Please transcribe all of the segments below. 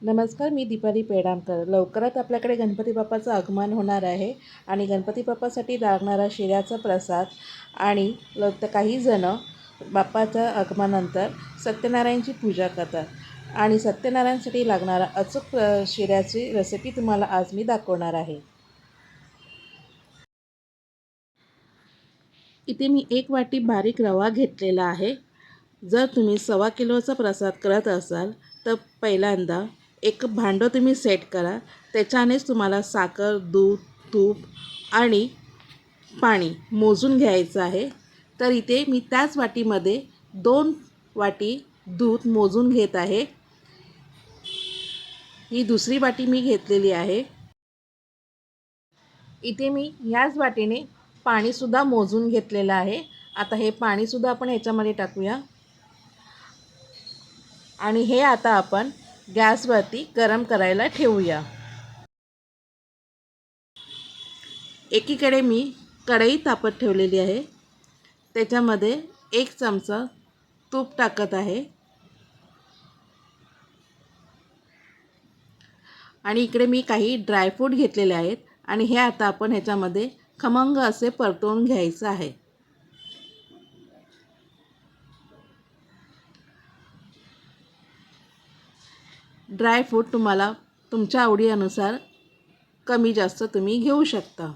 नमस्कार मी दीपाली पेडामकर. लवकरात आपल्याकडे गणपती बाप्पाचं आगमन होणार आहे आणि गणपती बाप्पासाठी लागणारा शिऱ्याचा प्रसाद आणि ल काहीजणं काही बाप्पाच्या आगमनानंतर सत्यनारायणची पूजा करतात आणि सत्यनारायणसाठी लागणारा अचूक शिऱ्याची रेसिपी तुम्हाला आज मी दाखवणार आहे. इथे मी एक वाटी बारीक रवा घेतलेला आहे. जर तुम्ही सव्वा किलोचा प्रसाद करत असाल तर पहिल्यांदा एक भांडं तुम्ही सेट करा. त्याच्यानेच तुम्हाला साखर दूध तूप आणि पाणी मोजून घ्यायचं आहे. तर इथे मी त्याच वाटीमध्ये दोन वाटी दूध मोजून घेत आहे. ही दुसरी वाटी मी घेतलेली आहे. इथे मी याच वाटीने पाणीसुद्धा मोजून घेतलेलं आहे. आता हे पाणीसुद्धा आपण ह्याच्यामध्ये टाकूया. आणि हे आता आपण गॅसवरती गरम करायला ठेवूया. एकीकडे मी कढई तापत ठेवलेली आहे. त्याच्यामध्ये एक चमचा तूप टाकत आहे. आणि इकडे मी काही ड्रायफ्रूट घेतलेले आहेत. आणि हे आता आपण ह्याच्यामध्ये खमंग असे परतवून घ्यायचं आहे. ड्रायफ्रूट तुम्हाला तुमच्या आवडीनुसार कमी जास्त तुम्ही घेऊ शकता.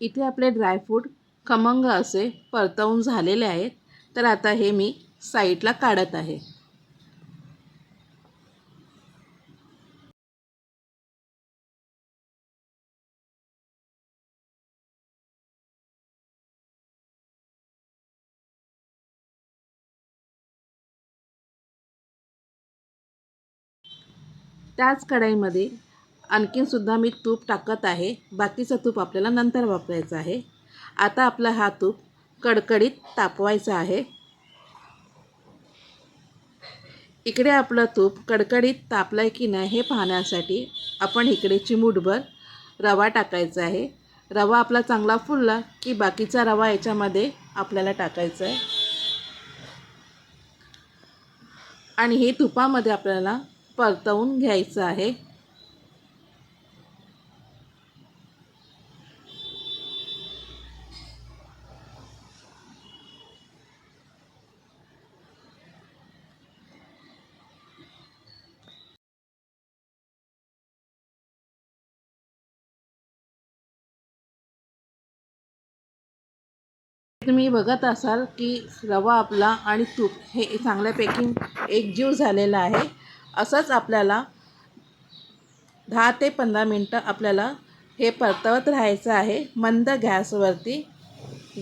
इथे आपले ड्रायफ्रूट खमंग असे परतवून झालेले आहेत. तर आता हे मी साईडला काढत आहे. त्याच कढाईमध्ये आणखीनसुद्धा मी तूप टाकत आहे. बाकीचं तूप आपल्याला नंतर वापरायचं आहे. आता आपला हा तूप कडकडीत तापवायचा आहे. इकडे आपलं तूप कडकडीत तापलं आहे की नाही हे पाहण्यासाठी आपण इकडे चिमूटभर रवा टाकायचा आहे. रवा आपला चांगला फुलला की बाकीचा रवा याच्यामध्ये आपल्याला टाकायचा आहे. आणि हे तुपामध्ये आपल्याला परतवून घ्यायचं आहे. तुम्ही बघत असाल की रवा आपला आणि तूप हे चांगल्यापैकी एकजीव झालेला आहे. असंच आपल्याला दहा ते पंधरा मिनटं आपल्याला हे परतवत राहायचं आहे. मंद गॅसवरती.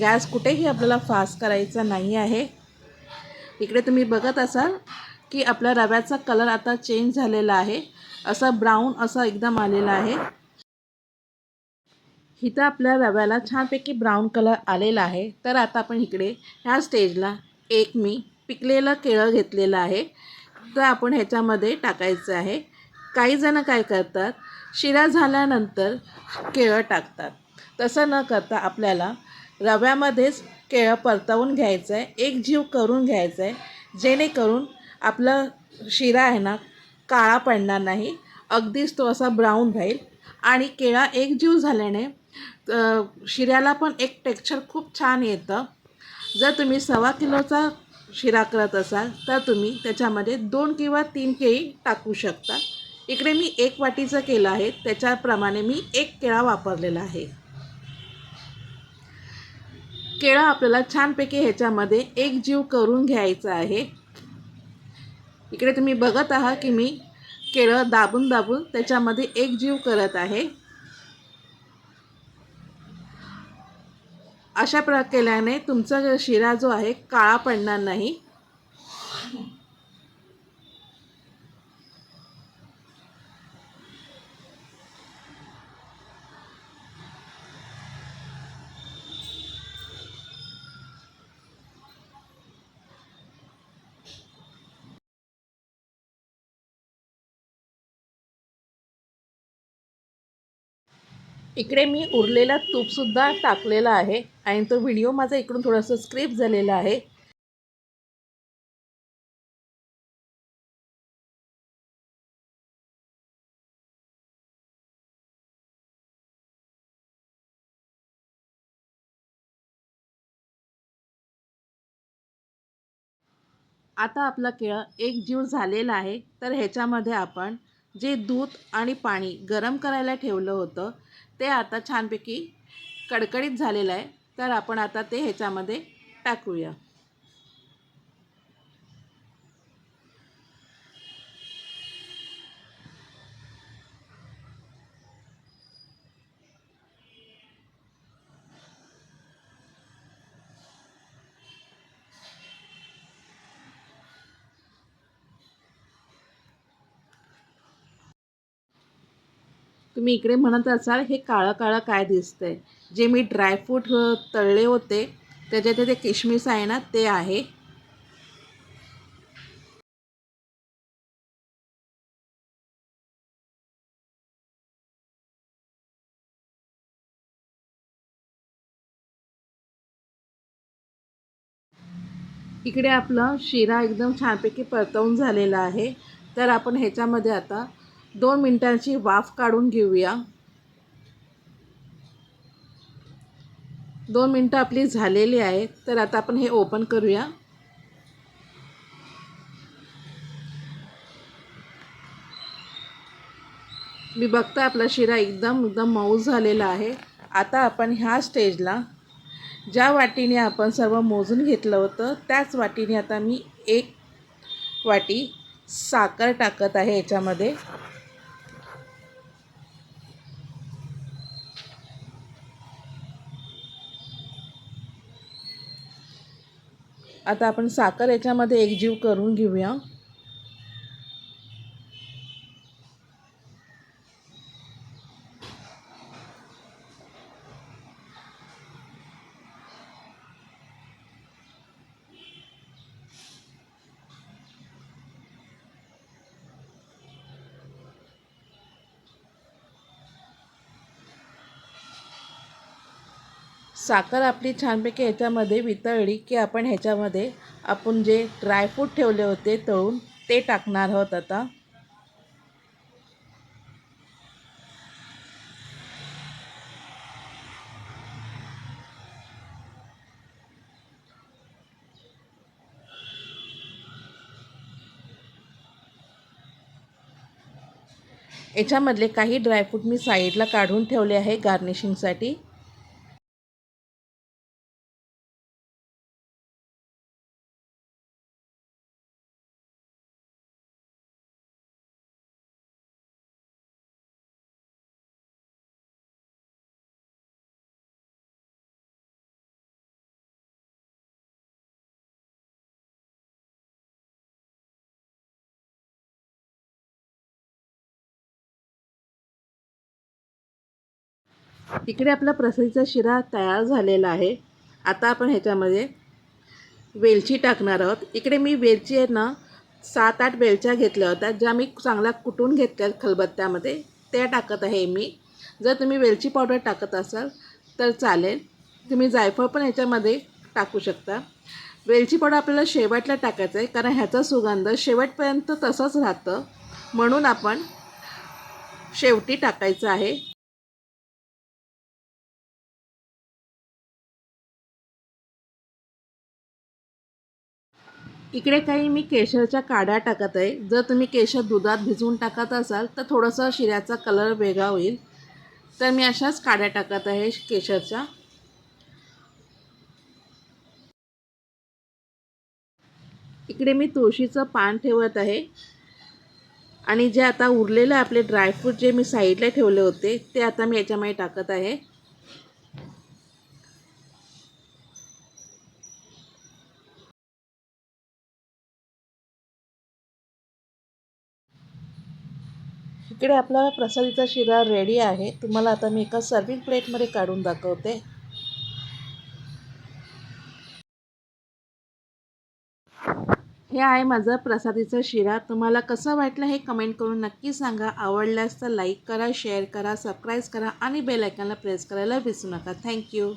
गॅस कुठेही आपल्याला फास्ट करायचा नाही आहे. इकडे तुम्ही बघत असाल की आपल्या रव्याचा कलर आता चेंज झालेला आहे. असा ब्राऊन असा एकदम आलेला आहे. इथं आपल्या रव्याला छानपैकी ब्राऊन कलर आलेला आहे. तर आता आपण इकडे ह्या स्टेजला एक मी पिकलेलं केळं घेतलेलं आहे. तर आपण ह्याच्यामध्ये टाकायचं आहे. काही जणं काय करतात? शिरा झाल्यानंतर केळं टाकतात. तसं न करता आपल्याला रव्यामध्येच केळं परतवून घ्यायचं आहे एक जीव करून घ्यायचं आहे जेणेकरून आपला शिरा आहे ना काळा पडणार नाही. अगदीच तो असा ब्राऊन राहील. आणि केळा एक जीव झाल्याने शिऱ्याला पण एक टेक्स्चर खूप छान येतं. जर तुम्ही सव्वा किलोचा शिरा करत असाल तर तुम्ही त्याच्यामध्ये दोन किंवा तीन केळी टाकू शकता. इकडे मी एक वाटीचं केलं आहे त्याच्याप्रमाणे मी एक केळा वापरलेला आहे. केळं आपल्याला छानपैकी ह्याच्यामध्ये एक जीव करून घ्यायचा आहे. इकडे तुम्ही बघत आहात की मी केळं दाबून दाबून त्याच्यामध्ये एक जीव करत आहे. अशा प्र केल्याने तुमचा शिरा जो आहे काळा पडणार नाही. इकडे मी उरलेला तूपसुद्धा टाकलेला आहे आणि तो व्हिडिओ माझा इकडून थोडासा स्क्रिप्ट झालेला आहे. आता आपला केळं एक जीव झालेला आहे तर ह्याच्यामध्ये आपण जे दूध आणि पाणी गरम करायला ठेवलं होतं ते आता छानपैकी कडकडीत झालेलं आहे. तर आपण आता ते ह्याच्यामध्ये टाकूया. तुम्ही इकडे म्हणत असाल हे काळं काळं काय दिसतंय? जे मी ड्रायफ्रूट तळले होते त्याच्यात ते किशमिस आहे ना ते आहे. इकडे आपलं शिरा एकदम छानपैकी परतवून झालेला आहे. तर आपण ह्याच्यामध्ये आता दोन मिनटांची वाफ काढून घेऊया. दोन मिनटं आपली झालेली आहेत तर आता आपण हे ओपन करूया. मी बघता आपला शिरा एकदम एकदम मऊ झालेला आहे. आता आपण ह्या स्टेजला ज्या वाटीने आपण सर्व मोजून घेतलं होतं त्याच वाटीने आता मी एक वाटी साखर टाकत आहे याच्यामध्ये. आता आपण साखर याच्यामध्ये एकजीव करून घेऊया. साखर आपली छानपैकी ह्याच्यामध्ये वितळली की आपण ह्याच्यामध्ये आपण जे ड्रायफ्रूट ठेवले होते तळून ते टाकणार आहोत आता. याच्यामधले काही ड्रायफ्रूट मी साईडला काढून ठेवले आहे गार्निशिंगसाठी इकडे आपला प्रसरीचा शिरा तयार झालेला आहे. आता आपण ह्याच्यामध्ये वेलची टाकणार आहोत. इकडे मी वेलची आहे ना सात आठ वेलच्या घेतल्या होत्या. ज्या मी चांगल्या कुटून घेतल्या खलबत्त्यामध्ये त्या टाकत आहे मी. जर तुम्ही वेलची पावडर टाकत असाल तर चालेल. तुम्ही जायफळ पण ह्याच्यामध्ये टाकू शकता. वेलची पावडर आपल्याला शेवटला टाकायचं आहे कारण ह्याचा सुगंध शेवटपर्यंत तसंच राहतं. म्हणून आपण शेवटी टाकायचं आहे. इकडे काही मी केशरच्या काड्या टाकत आहे. जर तुम्ही केशर दुधात भिजवून टाकत असाल तर थोडंसं शिऱ्याचा कलर वेगळा होईल. तर मी अशाच काड्या टाकत आहे केशरच्या. इकडे मी तुळशीचं पान ठेवत आहे. आणि जे आता उरलेलं आपले ड्रायफ्रूट जे मी साईडला ठेवले होते ते आता मी याच्यामध्ये टाकत आहे. इकडे आपला प्रसादीचा शिरा रेडी आहे. तुम्हाला आता मी एका सर्विंग प्लेटमध्ये काढून दाखवते. हे आहे माझं प्रसादीचा शिरा. तुम्हाला कसं वाटलं हे कमेंट करून नक्की सांगा. आवडल्यास तर लाईक करा शेअर करा सबस्क्राईब करा आणि बेल आयकॉनला प्रेस करायला विसरू नका. थँक्यू